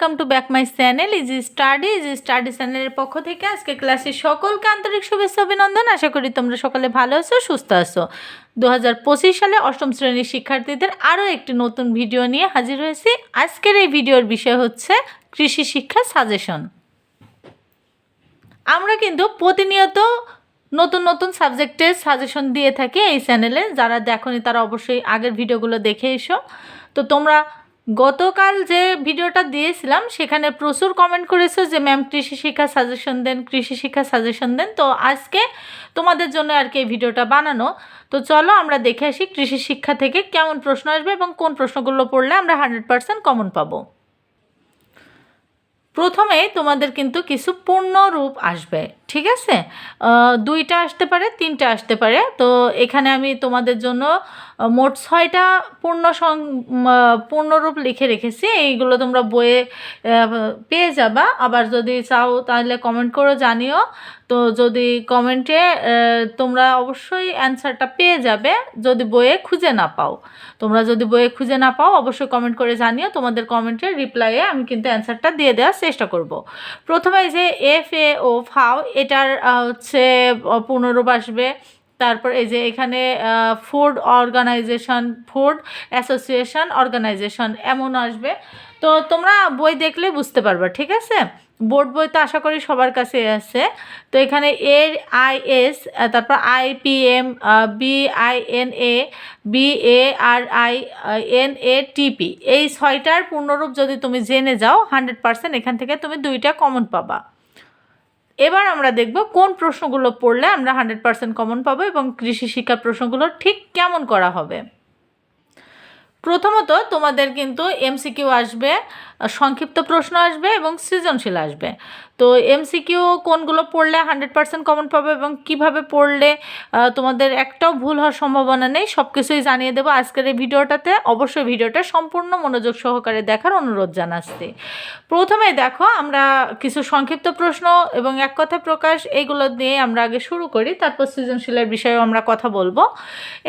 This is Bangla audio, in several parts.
Welcome to back my channel easy study easy study চ্যানেলের পক্ষ থেকে আজকে ক্লাসের সকলকে আন্তরিক শুভেচ্ছা, অভিনন্দন। আশা করি তোমরা সকলে ভালো আছো, সুস্থ আছো। দু হাজার পঁচিশ সালে অষ্টম শ্রেণির শিক্ষার্থীদের আরও একটি নতুন ভিডিও নিয়ে হাজির হয়েছি। আজকের এই ভিডিওর বিষয় হচ্ছে কৃষি শিক্ষা সাজেশন আমরা কিন্তু প্রতিনিয়ত নতুন নতুন সাবজেক্টের সাজেশন দিয়ে থাকি এই চ্যানেলে যারা দেখোনি তারা অবশ্যই আগের ভিডিওগুলো দেখে এসো। তো তোমরা গতকাল যে ভিডিওটা দিয়েছিলাম, সেখানে প্রচুর কমেন্ট করেছ যে ম্যাম কৃষি শিক্ষা সাজেশন দেন, কৃষি শিক্ষা সাজেশন দেন। তো আজকে তোমাদের জন্য আর কি এই ভিডিওটা বানানো। তো চলো আমরা দেখে আসি কৃষি শিক্ষা থেকে কেমন প্রশ্ন আসবে এবং কোন প্রশ্নগুলো পড়লে আমরা হান্ড্রেড পার্সেন্ট কমন পাবো। প্রথমে তোমাদের কিন্তু কিছু পূর্ণরূপ আসবে। ঠিক আছে? দুইটা আসতে পারে, তিনটা আসতে পারে। তো এখানে আমি তোমাদের জন্য মোট ছয়টা পূর্ণ সং পূর্ণরূপ লিখে রেখেছি। এইগুলো তোমরা বইয়ে পেয়ে যাবা। আবার যদি চাও তাহলে কমেন্ট করে জানিও। তো যদি কমেন্টে তোমরা অবশ্যই অ্যান্সারটা পেয়ে যাবে, যদি বইয়ে খুঁজে না পাও। তোমরা যদি বইয়ে খুঁজে না পাও, অবশ্যই কমেন্ট করে জানিও। তোমাদের কমেন্টের রিপ্লাইয়ে আমি কিন্তু অ্যান্সারটা দিয়ে দেওয়ার চেষ্টা করব। প্রথমে যে এফ এ ও ফাও এটার হচ্ছে পুনরূপ আসবে। তারপর এই যে এখানে food organisation food association organisation এমন আসবে। তো তোমরা বই দেখলে বুঝতে পারবে, ঠিক আছে? বোর্ড বই তো আশা করি সবার কাছে আছে। তো এখানে এ আই এস তারপর I P M B I N A, B A R I N A TP এই ছয়টার পূর্ণরূপ যদি তুমি জেনে যাও হান্ড্রেড পার্সেন্ট এখান থেকে তুমি দুইটা কমন পাবা। এবার আমরা দেখব কোন প্রশ্নগুলো পড়লে আমরা হান্ড্রেড পার্সেন্ট কমন পাবো এবং কৃষি শিক্ষা প্রশ্নগুলো ঠিক কেমন করা হবে। প্রথমত তোমাদের কিন্তু এমসিকিউ আসবে সংক্ষিপ্ত প্রশ্ন আসবে এবং সৃজনশীল আসবে। তো এমসিকিউ কোনগুলো পড়লে হান্ড্রেড পার্সেন্ট কমন পাবে এবং কীভাবে পড়লে তোমাদের একটাও ভুল হওয়ার সম্ভাবনা নেই সব কিছুই জানিয়ে দেবো আজকের এই ভিডিওটাতে। অবশ্যই ভিডিওটা সম্পূর্ণ মনোযোগ সহকারে দেখার অনুরোধ জানাচ্ছি। প্রথমে দেখো, আমরা কিছু সংক্ষিপ্ত প্রশ্ন এবং এক কথা প্রকাশ এইগুলো দিয়ে আমরা আগে শুরু করি, তারপর সৃজনশীলের বিষয়েও আমরা কথা বলব।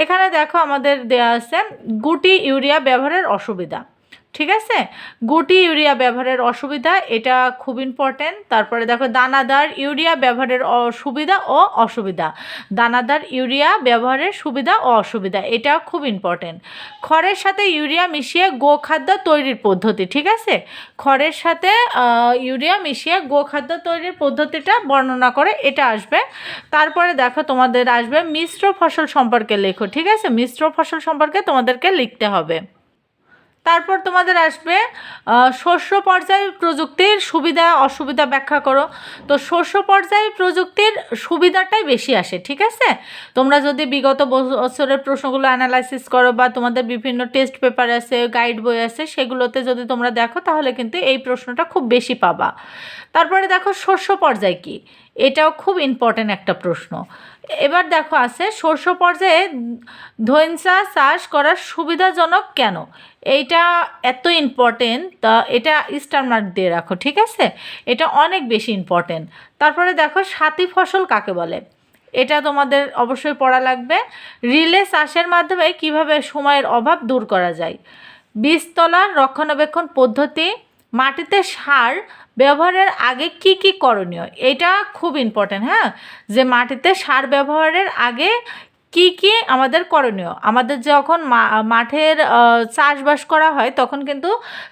এখানে দেখো, আমাদের দেয়া আছে, গুটি ইউরিয়া ব্যবহারের অসুবিধা। ঠিক আছে? গুটি ইউরিয়া ব্যবহারের অসুবিধা, এটা খুব ইম্পর্টেন্ট তারপরে দেখো, দানাদার ইউরিয়া ব্যবহারের সুবিধা ও অসুবিধা। দানাদার ইউরিয়া ব্যবহারের সুবিধা ও অসুবিধা এটা খুব ইম্পর্টেন্ট খড়ের সাথে ইউরিয়া মিশিয়ে গোখাদ্য তৈরির পদ্ধতি, ঠিক আছে? খড়ের সাথে ইউরিয়া মিশিয়ে গোখাদ্য তৈরির পদ্ধতিটা বর্ণনা করে এটা আসবে। তারপরে দেখো, তোমাদের আসবে মিশ্র ফসল সম্পর্কে লেখো, ঠিক আছে? মিশ্র ফসল সম্পর্কে তোমাদেরকে লিখতে হবে। তারপর তোমাদের আসবে শস্য পর্যায় প্রযুক্তির সুবিধা, অসুবিধা ব্যাখ্যা করো। তো শস্য পর্যায় প্রযুক্তির সুবিধাটাই বেশি আসে, ঠিক আছে? তোমরা যদি বিগত বছরের প্রশ্নগুলো অ্যানালাইসিস করো বা তোমাদের বিভিন্ন টেস্ট পেপার আছে গাইড বই আছে, সেগুলোতে যদি তোমরা দেখো, তাহলে কিন্তু এই প্রশ্নটা খুব বেশি পাবা। তারপরে দেখো শস্য পর্যায় কি? এটাও খুব ইম্পর্ট্যান্ট একটা প্রশ্ন। এবার দেখো আছে, শস্য পর্যায়ে ধৈঞ্চা চাষ করার সুবিধাজনক কেন? এইটা এত ইম্পর্টেন্ট তা এটা স্টার মার্ক দিয়ে রাখো, ঠিক আছে? এটা অনেক বেশি ইম্পর্টেন্ট তারপরে দেখো সাথী ফসল কাকে বলে? এটা তোমাদের অবশ্যই পড়া লাগবে। রিলে চাষের মাধ্যমে কীভাবে সময়ের অভাব দূর করা যায়? বীজতলার রক্ষণাবেক্ষণ পদ্ধতি, মাটিতে সার ব্যবহারের আগে কি কি করণীয়? এটা খুব ইম্পর্টেন্ট হ্যাঁ? যে মাটিতে সার ব্যবহারের আগে কি কি আমাদের করণীয়? আমাদের যখন মাঠের চাষবাস করা হয়, তখন কিন্তু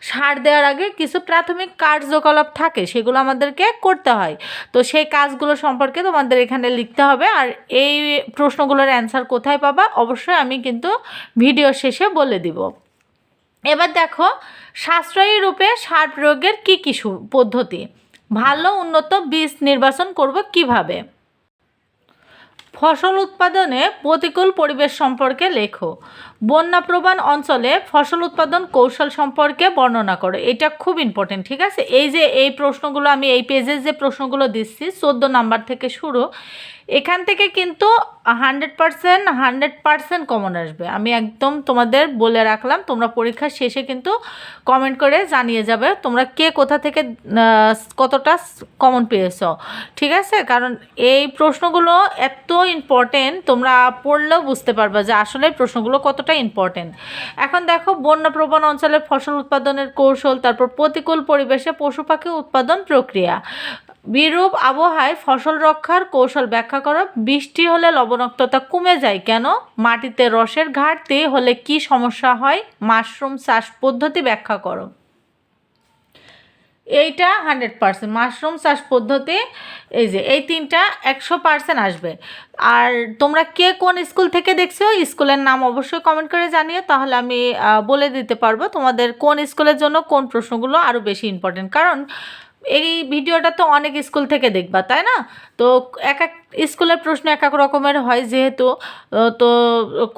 সার দেওয়ার আগে কিছু প্রাথমিক কার্যকলাপ থাকে, সেগুলো আমাদেরকে করতে হয়। তো সেই কাজগুলো সম্পর্কে তোমাদের এখানে লিখতে হবে, আর এই প্রশ্নগুলোর অ্যান্সার কোথায় পাবা, অবশ্যই আমি কিন্তু ভিডিও শেষে বলে দিব। এবার দেখো, সাশ্রয়ী রূপে সার প্রয়োগের কী কী পদ্ধতি? ভালো, উন্নত, বীজ নির্বাচন করব কীভাবে? ফসল উৎপাদনে প্রতিকূল পরিবেশ সম্পর্কে লেখো। বন্যাপ্রবণ অঞ্চলে ফসল উৎপাদন কৌশল সম্পর্কে বর্ণনা করো। এটা খুব ইম্পর্টেন্ট ঠিক আছে? এই যে, এই প্রশ্নগুলো আমি, এই পেজে যে প্রশ্নগুলো দিচ্ছি, চোদ্দ নাম্বার থেকে শুরু, এখান থেকে কিন্তু hundred percent hundred percent common আসবে। আমি একদম তোমাদের বলে রাখলাম, তোমরা পরীক্ষার শেষে কিন্তু কমেন্ট করে জানিয়ে যাবে, তোমরা কে কোথা থেকে কতটা কমন পেয়েছ, ঠিক আছে? কারণ এই প্রশ্নগুলো এত ইম্পর্টেন্ট তোমরা পড়লেও বুঝতে পারবে যে আসলে প্রশ্নগুলো কতটা কতটা ইম্পর্টেন্ট এখন দেখো, বন্যাপ্রবণ অঞ্চলে ফসল উৎপাদনের কৌশল, তারপর প্রতিকূল পরিবেশে পশু পাখি উৎপাদন প্রক্রিয়া। বিরূপ আবহাওয়ায় ফসল রক্ষার কৌশল ব্যাখ্যা করো। বৃষ্টি হলে লবণাক্ততা কমে যায় কেন? মাটিতে রসের ঘাটতি হলে কি সমস্যা হয়? মাশরুম চাষ পদ্ধতি ব্যাখ্যা করো। এইটা হান্ড্রেড পার্সেন্ট মাশরুম চাষ পদ্ধতি, এই যে, এই তিনটা একশো পার্সেন্ট আসবে। আর তোমরা কে কোন স্কুল থেকে দেখছ স্কুলের নাম অবশ্যই কমেন্ট করে জানিও। তাহলে আমি বলে দিতে পারব তোমাদের কোন স্কুলের জন্য কোন প্রশ্নগুলো আরও বেশি ইম্পর্টেন্ট কারণ এই ভিডিওটা তো অনেক স্কুল থেকে দেখবা, তাই না? তো এক এক স্কুলের প্রশ্ন এক এক রকমের হয় যেহেতু, তো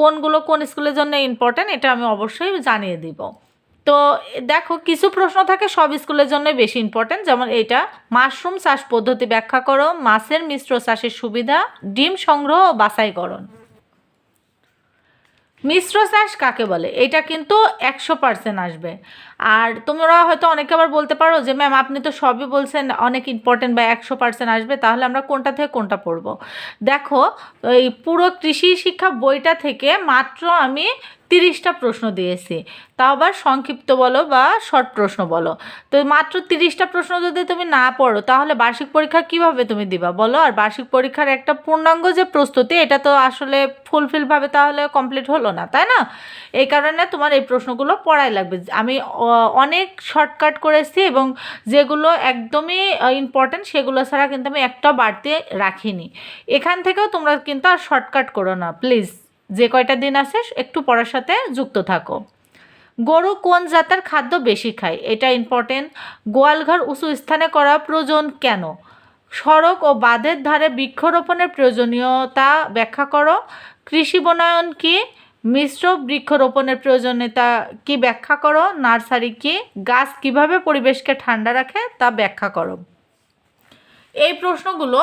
কোনগুলো কোন স্কুলের জন্য ইম্পর্টেন্ট এটা আমি অবশ্যই জানিয়ে দিব। তো দেখো, কিছু প্রশ্ন থাকে সব স্কুলের জন্য বেশি ইম্পর্টেন্ট যেমন এটা মাশরুম চাষ পদ্ধতি ব্যাখ্যা করো, মাছের মিশ্র চাষের সুবিধা, ডিম সংগ্রহ ও বাছাইকরণ। মিশ্র চাষ কাকে বলে? এটা কিন্তু একশো পার্সেন্ট আসবে। আর তোমরা হয়তো অনেকে আবার বলতে পারো যে, ম্যাম, আপনি তো সবই বলছেন, অনেক ইম্পর্টেন্ট বা একশো পার্সেন্ট আসবে, তাহলে আমরা কোনটা থেকে কোনটা পড়ব? দেখো, এই পুরো কৃষি শিক্ষা বইটা থেকে মাত্র আমি তিরিশটা প্রশ্ন দিয়েছি। তাও আবার সংক্ষিপ্ত বলো বা শর্ট প্রশ্ন বলো। তো মাত্র তিরিশটা প্রশ্ন যদি তুমি না পড়ো, তাহলে বার্ষিক পরীক্ষা কীভাবে তুমি দিবা বলো? আর বার্ষিক পরীক্ষার একটা পূর্ণাঙ্গ যে প্রস্তুতি, এটা তো আসলে ফুলফিলভাবে তাহলে কমপ্লিট হলো না, তাই না? এই কারণে তোমার এই প্রশ্নগুলো পড়াই লাগবে। আমি অনেক শর্টকাট করেছি এবং যেগুলো একদমই ইম্পর্ট্যান্ট সেগুলো ছাড়া কিন্তু আমি একটা বাড়তি রাখিনি। এখান থেকেও তোমরা কিন্তু আর শর্টকাট করো না প্লিজ যে কয়টা দিন আছে, একটু পড়ার সাথে যুক্ত থাকো। গরু কোন জাতের খাদ্য বেশি খায়? এটা ইম্পর্টেন্ট গোয়ালঘর উঁচু স্থানে করা প্রয়োজন কেন? সড়ক ও বাঁধের ধারে বৃক্ষরোপণের প্রয়োজনীয়তা ব্যাখ্যা করো। কৃষি বনায়ন কি? মিশ্র বৃক্ষরোপণের প্রয়োজনীয়তা কি ব্যাখ্যা করো? নার্সারি কি? গাছ কীভাবে পরিবেশকে ঠান্ডা রাখে তা ব্যাখ্যা করো। এই প্রশ্নগুলো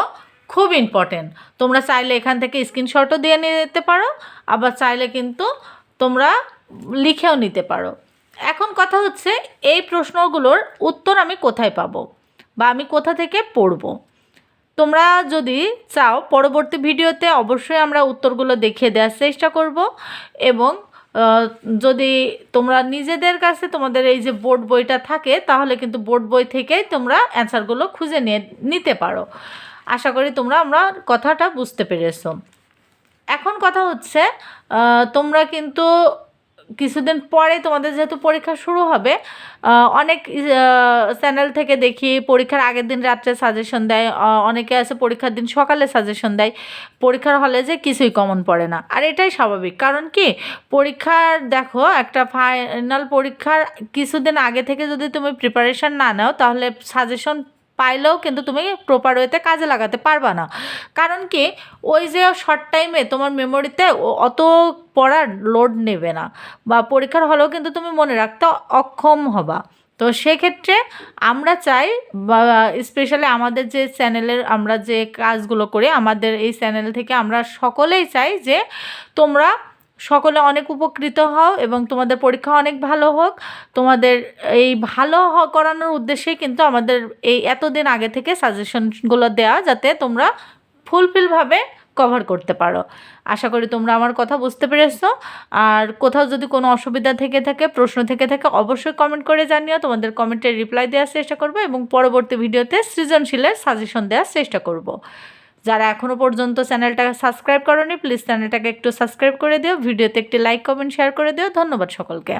খুব ইম্পর্টেন্ট তোমরা চাইলে এখান থেকে স্ক্রিনশটও দিয়ে নিতে পারো, আবার চাইলে কিন্তু তোমরা লিখেও নিতে পারো। এখন কথা হচ্ছে, এই প্রশ্নগুলোর উত্তর আমি কোথায় পাবো? বা আমি কোথা থেকে পড়ব? তোমরা যদি চাও, পরবর্তী ভিডিওতে অবশ্যই আমরা উত্তরগুলো দেখিয়ে দেওয়ার চেষ্টা করব এবং যদি তোমরা নিজেদের কাছে তোমাদের এই যে বোর্ড বইটা থাকে, তাহলে কিন্তু বোর্ড বই থেকেই তোমরা অ্যান্সারগুলো খুঁজে নিয়ে নিতে পারো। আশা করি তোমরা আমরা কথাটা বুঝতে পেরেছ। এখন কথা হচ্ছে তোমরা কিন্তু কিছুদিন পরে তোমাদের যেহেতু পরীক্ষা শুরু হবে অনেক চ্যানেল থেকে দেখি পরীক্ষার আগের দিন রাত্রে সাজেশন দেয় অনেকে আছে পরীক্ষার দিন সকালে সাজেশন দেয়, পরীক্ষার হলে যে কিছুই কমন পড়ে না। আর এটাই স্বাভাবিক, কারণ কি? পরীক্ষার, দেখো, একটা ফাইনাল পরীক্ষার কিছুদিন আগে থেকে যদি তুমি প্রিপারেশন না নাও, তাহলে সাজেশন পাইলেও কিন্তু তুমি প্রপার ওয়েতে কাজে লাগাতে পারবা না। কারণ কি, ওই যে শর্ট টাইমে তোমার মেমোরিতে অত পড়ার লোড নেবে না বা পরীক্ষার হলেও কিন্তু তুমি মনে রাখতে অক্ষম হবা। তো সেক্ষেত্রে আমরা চাই বা স্পেশালি আমাদের যে চ্যানেলের আমরা যে কাজগুলো করি, আমাদের এই চ্যানেল থেকে আমরা সকলেই চাই যে তোমরা সকলে অনেক উপকৃত হও এবং তোমাদের পরীক্ষা অনেক ভালো হোক। তোমাদের এই ভালো হ- করানোর উদ্দেশ্যেই কিন্তু আমাদের এই এতদিন আগে থেকে সাজেশনগুলো দেওয়া যাতে তোমরা ফুলফিলভাবে কভার করতে পারো। আশা করি তোমরা আমার কথা বুঝতে পেরেছ। আর কোথাও যদি কোনো অসুবিধা থেকে থাকে, প্রশ্ন থেকে থাকে, অবশ্যই কমেন্ট করে জানিও। তোমাদের কমেন্টের রিপ্লাই দেওয়ার চেষ্টা করব এবং পরবর্তী ভিডিওতে সৃজনশীলের সাজেশন দেওয়ার চেষ্টা করব। যারা এখনও পর্যন্ত চ্যানেলটাকে সাবস্ক্রাইব করনি প্লিজ চ্যানেলটাকে একটু সাবস্ক্রাইব করে দিও। ভিডিওতে একটি লাইক কমেন্ট শেয়ার করে দিও। ধন্যবাদ সকলকে।